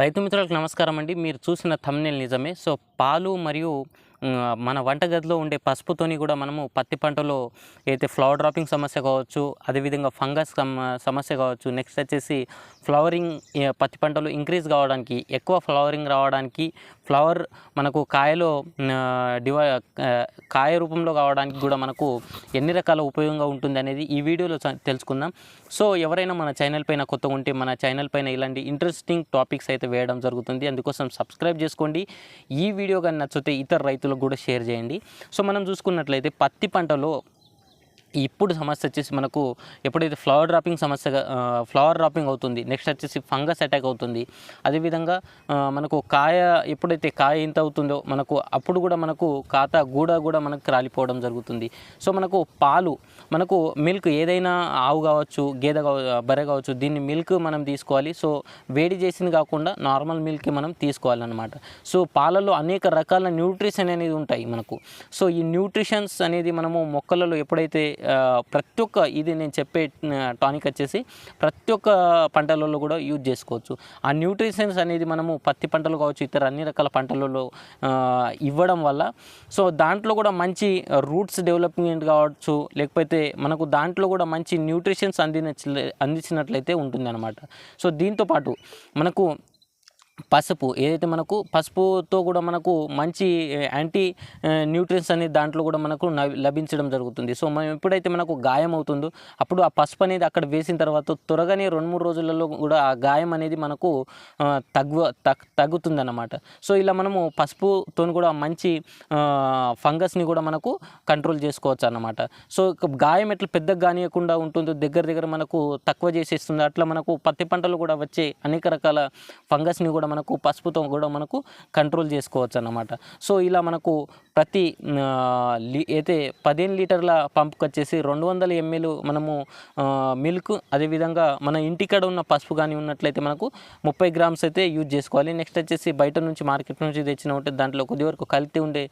రైతు మిత్రులకు నమస్కారం అండి. మీరు చూసిన తమ్నెల్ నిజమే. సో పాలు మరియు మన వంటగదిలో ఉండే పసుపుతోని కూడా మనము పత్తి పంటలో అయితే ఫ్లవర్ డ్రాపింగ్ సమస్య కావచ్చు అదేవిధంగా ఫంగస్ సమస్య కావచ్చు నెక్స్ట్ వచ్చేసి ఫ్లవరింగ్ పత్తి పంటలు ఇంక్రీజ్ కావడానికి ఎక్కువ ఫ్లవరింగ్ రావడానికి ఫ్లవర్ మనకు కాయలో డివై కాయ రూపంలో కావడానికి కూడా మనకు ఎన్ని రకాల ఉపయోగంగా ఉంటుంది అనేది ఈ వీడియోలో తెలుసుకుందాం. సో ఎవరైనా మన ఛానల్ పైన కొత్తగా ఉంటే మన ఛానల్ పైన ఇలాంటి ఇంట్రెస్టింగ్ టాపిక్స్ అయితే వేయడం జరుగుతుంది. అందుకోసం సబ్స్క్రైబ్ చేసుకోండి. ఈ వీడియో కానీ నచ్చితే ఇతర రైతులకు కూడా షేర్ చేయండి. సో మనం చూసుకున్నట్లయితే పత్తి పంటలో ఇప్పుడు సమస్య వచ్చేసి మనకు ఎప్పుడైతే ఫ్లవర్ డ్రాపింగ్ సమస్య ఫ్లవర్ డ్రాపింగ్ అవుతుంది నెక్స్ట్ వచ్చేసి ఫంగస్ అటాక్ అవుతుంది. అదేవిధంగా మనకు కాయ ఎప్పుడైతే కాయ ఎంత అవుతుందో మనకు అప్పుడు కూడా మనకు కాత గూడ కూడా మనకు రాలిపోవడం జరుగుతుంది. సో మనకు పాలు మనకు మిల్క్ ఏదైనా ఆవు కావచ్చు గేదె కావచ్చు బర్రె కావచ్చు దీన్ని మిల్క్ మనం తీసుకోవాలి. సో వేడి చేసింది కాకుండా నార్మల్ మిల్క్ మనం తీసుకోవాలన్నమాట. సో పాలలో అనేక రకాల న్యూట్రిషన్ అనేది ఉంటాయి మనకు. సో ఈ న్యూట్రిషన్స్ అనేది మనము మొక్కలలో ఎప్పుడైతే ప్రతి ఒక్క ఇది నేను చెప్పే టానిక్ వచ్చేసి ప్రతి ఒక్క పంటలలో కూడా యూజ్ చేసుకోవచ్చు. ఆ న్యూట్రిషన్స్ అనేది మనము పత్తి పంటలు కావచ్చు ఇతర అన్ని రకాల పంటలలో ఇవ్వడం వల్ల సో దాంట్లో కూడా మంచి రూట్స్ డెవలప్మెంట్ కావచ్చు లేకపోతే మనకు దాంట్లో కూడా మంచి న్యూట్రిషన్స్ అందించ అందించినట్లయితే ఉంటుంది అనమాట సో దీంతో పాటు మనకు పసుపు ఏదైతే మనకు పసుపుతో కూడా మనకు మంచి యాంటీ న్యూట్రియన్స్ అనేది దాంట్లో కూడా మనకు లభించడం జరుగుతుంది. సో మనం ఎప్పుడైతే మనకు గాయం అవుతుందో అప్పుడు ఆ పసుపు అనేది అక్కడ వేసిన తర్వాత త్వరగానే రెండు మూడు రోజులలో కూడా ఆ గాయం అనేది మనకు తగ్గు తగ్ తగ్గుతుందన్నమాట. సో ఇలా మనము పసుపుతో కూడా మంచి ఫంగస్ని కూడా మనకు కంట్రోల్ చేసుకోవచ్చు అన్నమాట సో గాయం ఎట్లా పెద్దగా కానియకుండా ఉంటుందో దగ్గర దగ్గర మనకు తక్కువ చేసేస్తుంది. అట్లా మనకు పత్తి పంటలు కూడా వచ్చే అనేక రకాల ఫంగస్ని కూడా మనకు పసుపుతో కూడా మనకు కంట్రోల్ చేసుకోవచ్చు అన్నమాట సో ఇలా మనకు ప్రతి అయితే పదిహేను లీటర్ల పంప్కి వచ్చేసి రెండు వందల ఎంఎల్ మనము మిల్క్ అదేవిధంగా మన ఇంటికాడ ఉన్న పసుపు కానీ ఉన్నట్లయితే మనకు ముప్పై గ్రామ్స్ అయితే యూజ్ చేసుకోవాలి. నెక్స్ట్ వచ్చేసి బయట నుంచి మార్కెట్ నుంచి తెచ్చిన ఉంటే దాంట్లో కొద్ది వరకు కల్తీ ఉండే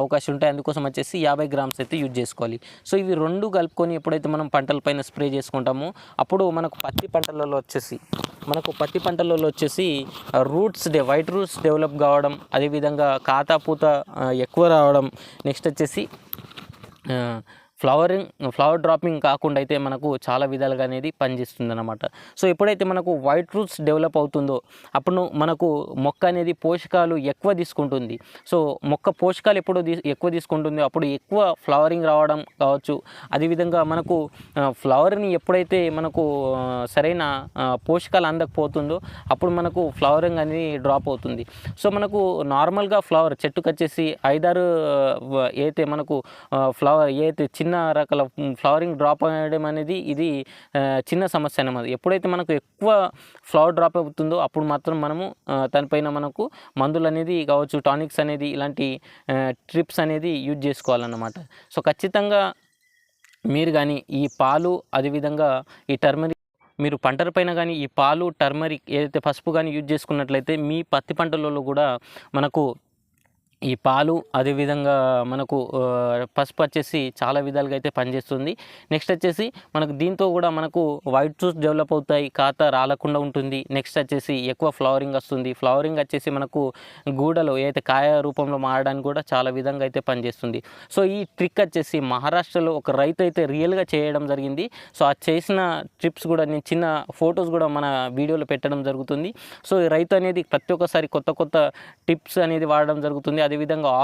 అవకాశం ఉంటాయి. అందుకోసం వచ్చేసి యాభై గ్రామ్స్ అయితే యూజ్ చేసుకోవాలి. సో ఇవి రెండు కలుపుకొని ఎప్పుడైతే మనం పంటలపైన స్ప్రే చేసుకుంటామో అప్పుడు మనకు పత్తి పంటలలో వచ్చేసి మనకు పత్తి పంటలలో వచ్చేసి roots the white roots develop కావడం అదేవిధంగా కాతా పూత ఎక్కువ రావడం నెక్స్ట్ వచ్చేసి ఫ్లవరింగ్ ఫ్లవర్ డ్రాపింగ్ కాకుండా అయితే మనకు చాలా విధాలుగా అనేది పనిచేస్తుంది అనమాట సో ఎప్పుడైతే మనకు వైట్ రూట్స్ డెవలప్ అవుతుందో అప్పుడు మనకు మొక్క అనేది పోషకాలు ఎక్కువ తీసుకుంటుంది. సో మొక్క పోషకాలు ఎప్పుడు ఎక్కువ తీసుకుంటుందో అప్పుడు ఎక్కువ ఫ్లవరింగ్ రావడం కావచ్చు. అదేవిధంగా మనకు ఫ్లవర్ని ఎప్పుడైతే మనకు సరైన పోషకాలు అందకపోతుందో అప్పుడు మనకు ఫ్లవరింగ్ అనేది డ్రాప్ అవుతుంది. సో మనకు నార్మల్గా ఫ్లవర్ చెట్టుకు వచ్చేసి ఐదారు అయితే ఏదైతే మనకు ఫ్లవర్ ఏదైతే చిన్న చిన్న రకాల ఫ్లవరింగ్ డ్రాప్ అయ్యడం అనేది ఇది చిన్న సమస్య అన్నమాట. ఎప్పుడైతే మనకు ఎక్కువ ఫ్లవర్ డ్రాప్ అవుతుందో అప్పుడు మాత్రం మనము దానిపైన మనకు మందులు అనేది కావచ్చు టానిక్స్ అనేది ఇలాంటి ట్రిప్స్ అనేది యూజ్ చేసుకోవాలన్నమాట. సో ఖచ్చితంగా మీరు కానీ ఈ పాలు అదేవిధంగా ఈ టర్మరిక్ మీరు పంటల పైన కానీ ఈ పాలు టర్మరిక్ ఏదైతే పసుపు కానీ యూజ్ చేసుకున్నట్లయితే మీ పత్తి పంటలలో కూడా మనకు ఈ పాలు అదేవిధంగా మనకు పసుపు వచ్చేసి చాలా విధాలుగా అయితే పనిచేస్తుంది. నెక్స్ట్ వచ్చేసి మనకు దీంతో కూడా మనకు వైట్ షూస్ డెవలప్ అవుతాయి ఖాతా రాలకుండా ఉంటుంది. నెక్స్ట్ వచ్చేసి ఎక్కువ ఫ్లవరింగ్ వస్తుంది. ఫ్లవరింగ్ వచ్చేసి మనకు గూడలో ఏదైతే కాయ రూపంలో మారడానికి కూడా చాలా విధంగా అయితే పనిచేస్తుంది. సో ఈ ట్రిక్ వచ్చేసి మహారాష్ట్రలో ఒక రైతు అయితే రియల్గా చేయడం జరిగింది. సో ఆ చేసిన ట్రిప్స్ కూడా నేను చిన్న ఫొటోస్ కూడా మన వీడియోలో పెట్టడం జరుగుతుంది. సో ఈ రైతు అనేది ప్రతి ఒక్కసారి కొత్త కొత్త టిప్స్ అనేది వాడడం జరుగుతుంది. అది అదేవిధంగా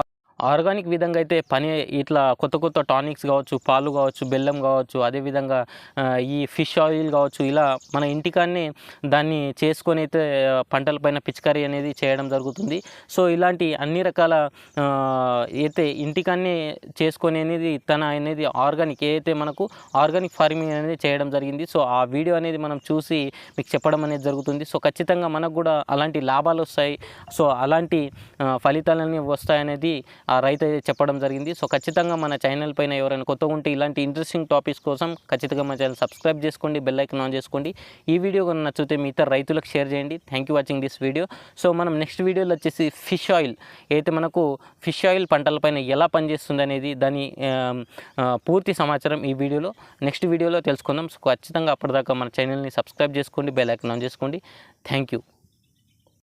ఆర్గానిక్ విధంగా అయితే పని ఇట్లా కొత్త కొత్త టానిక్స్ కావచ్చు పాలు కావచ్చు బెల్లం కావచ్చు అదేవిధంగా ఈ ఫిష్ ఆయిల్ కావచ్చు ఇలా మన ఇంటికాన్నే దాన్ని చేసుకొని అయితే పంటలపైన పిచికారీ అనేది చేయడం జరుగుతుంది. సో ఇలాంటి అన్ని రకాల అయితే ఇంటికాన్నే చేసుకొని అనేది తన అనేది ఆర్గానిక్ ఏదైతే మనకు ఆర్గానిక్ ఫార్మింగ్ అనేది చేయడం జరిగింది సో ఆ వీడియో అనేది మనం చూసి మీకు చెప్పడం అనేది జరుగుతుంది. సో ఖచ్చితంగా మనకు కూడా అలాంటి లాభాలు వస్తాయి. సో అలాంటి ఫలితాలని ఫలితాలన్నీ వస్తాయనేది ఆ రైతు అయితే చెప్పడం జరిగింది. సో ఖచ్చితంగా మన ఛానల్ పైన ఎవరైనా కొత్తగా ఉంటే ఇలాంటి ఇంట్రెస్టింగ్ టాపిక్స్ కోసం ఖచ్చితంగా మన ఛానల్ సబ్స్క్రైబ్ చేసుకోండి బెల్ ఐకన్ ఆన్ చేసుకోండి. ఈ వీడియో కనుక నచ్చితే మీ ఇతర రైతులకు షేర్ చేయండి. Thank you watching this video so మనం నెక్స్ట్ వీడియోలో వచ్చేసి ఫిష్ ఆయిల్ అయితే మనకు ఫిష్ ఆయిల్ పంటలపైన ఎలా పనిచేస్తుంది అనేది దాని పూర్తి సమాచారం ఈ వీడియోలో. నెక్స్ట్ వీడియోలో తెలుసుకుందాం. సో ఖచ్చితంగా అప్పటిదాకా మన ఛానల్ని సబ్స్క్రైబ్ చేసుకోండి బెల్ ఐకన్ ఆన్ చేసుకోండి. Thank you